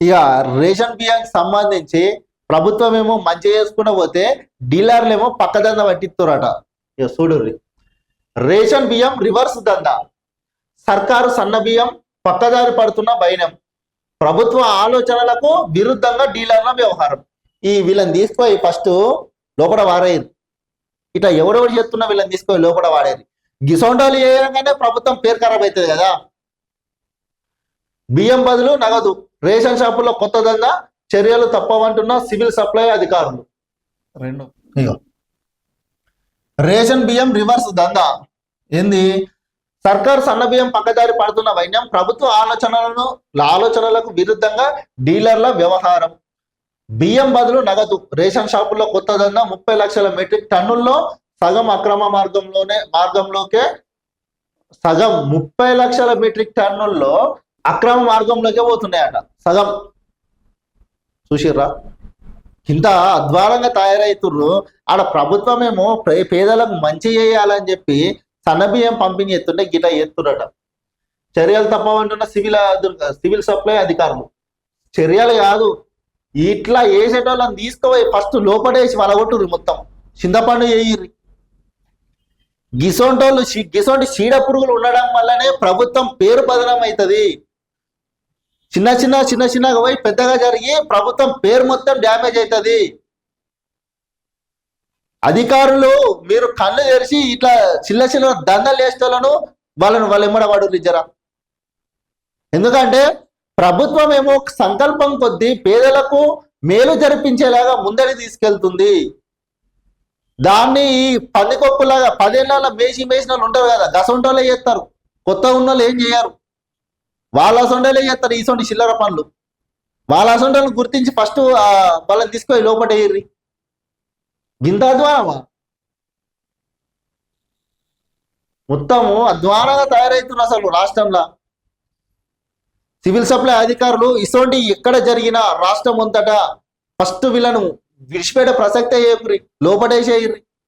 ఇక రేషన్ బియ్యానికి సంబంధించి ప్రభుత్వం ఏమో మంచి చేసుకున్న పోతే డీలర్లు ఏమో పక్కదంద పట్టిస్తారట ఇక చూడుర్రి. రేషన్ బియ్యం రివర్స్ దంద. సర్కారు సన్న బియ్యం పక్కదారి పడుతున్న భయనం ప్రభుత్వ ఆలోచనలకు విరుద్ధంగా డీలర్ల వ్యవహారం. ఈ వీళ్ళని తీసుకొని ఫస్ట్ లోపల వారేది ఇట్లా ఎవడెవడు చేస్తున్నా వీళ్ళని తీసుకొని లోపల వాడేది గిసొండాలు చేయగానే ప్రభుత్వం పేరు ఖరాబ్ అవుతుంది కదా. బియ్యం బదులు నగదు. రేషన్ షాపుల్లో కొత్త దందా చర్యలు తప్పవంటున్న సివిల్ సప్లై అధికారులు. రెండు. ఇగో. రేషన్ బియ్యం రివర్స్ దందా. ఏంది? సర్కార్ సన్న బియ్యం పక్కదారి పడుతున్న వైన్యం ప్రభుత్వ ఆలోచనలను ఆలోచనలకు విరుద్ధంగా డీలర్ల వ్యవహారం. బియ్యం బదులు నగదు. రేషన్ షాపుల్లో కొత్త దందా ముప్పై లక్షల మెట్రిక్ టన్నుల్లో సగం అక్రమ మార్గంలోనే మార్గంలోకే సగం ముప్పై లక్షల మెట్రిక్ టన్నుల్లో అక్రమ మార్గంలోకే పోతున్నాయట. సగం. చూసిర్రా? ఇంత అద్వారంగా తయారవుతుర్రు ఆడ ప్రభుత్వం ఏమో పే- పేదలకు మంచి చేయాలని చెప్పి సన్నబియ్యం పంపిణీ ఎత్తుంటే గిట ఎత్తురట చర్యలు తప్పవంటున్న సివిల్ సివిల్ సప్లై అధికారులు. చర్యలు కాదు. ఇట్లా వేసేటోళ్ళని తీసుకుపోయి ఫస్ట్ లోపడేసి వలగొట్టుర్రు మొత్తం. చింతపండు వేయిర్రి గిసోంటోళ్ళు గిసోంటి గిసొంటి చీడ పురుగులు ఉండడం వల్లనే ప్రభుత్వం పేరు పదనం అవుతుంది చిన్న చిన్న చిన్న చిన్నగా పోయి పెద్దగా జరిగి ప్రభుత్వం పేరు మొత్తం డ్యామేజ్ అవుతుంది అధికారులు మీరు కళ్ళు తెరిచి ఇట్లా చిన్న చిన్న దందలు వేసేటోళ్ళను వాళ్ళను వాళ్ళు ఎమ్మడవాడు జరా ఎందుకంటే ప్రభుత్వం ఏమో సంకల్పం కొద్దీ పేదలకు మేలు జరిపించేలాగా ముందడి తీసుకెళ్తుంది. దాన్ని ఈ పందికొక్కులాగా పదేళ్ళ మేసి మేసిన వాళ్ళు ఉంటారు కదా గసంటోళ్ళే చేస్తారు. కొత్త ఉన్న వాళ్ళు ఏం చేయరు. వాళ్ళ సొండలే చేస్తారు ఈ సొంటి చిల్లర పనులు. వాళ్ళ సొంటలను గుర్తించి ఫస్ట్ వాళ్ళని తీసుకొని లోపల వేయర్రి గింత అధ్వానమా? మొత్తము అధ్వానంగా తయారవుతున్నారు అసలు రాష్ట్రంలో. సివిల్ సప్లై అధికారులు ఇసోంటి ఎక్కడ జరిగినా రాష్ట్రం అంతటా ఫస్ట్ వీళ్ళను విడిచిపెట్టే ప్రసక్తే చేయకురి లోపడేసేయర్రి